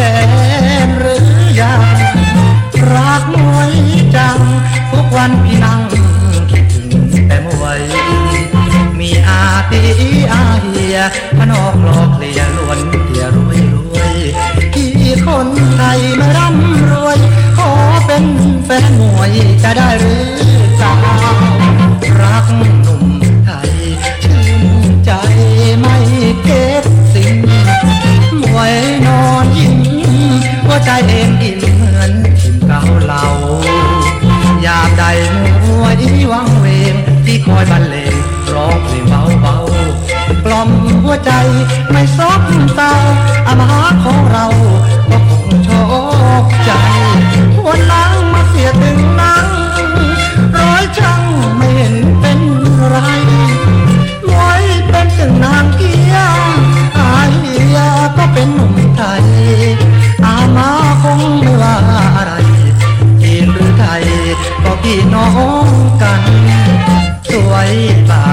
แฟนหรือยังรักมวยจัง ทุกวันพี่นั่งคิดถึงแต่มวย มีอาตีอาเฮียพนอกหลอกเลียล้วนเที่ยรวยรวยที่คนไทยมาร่ำรวย ขอเป็นแฟนมวยจะได้หรือจัง หัวอีวังเวงที่คอยบรรเลงร้องเพลงเบาๆกล่อมหัวใจไม่ซบเศร้า ของกัน สวยหลา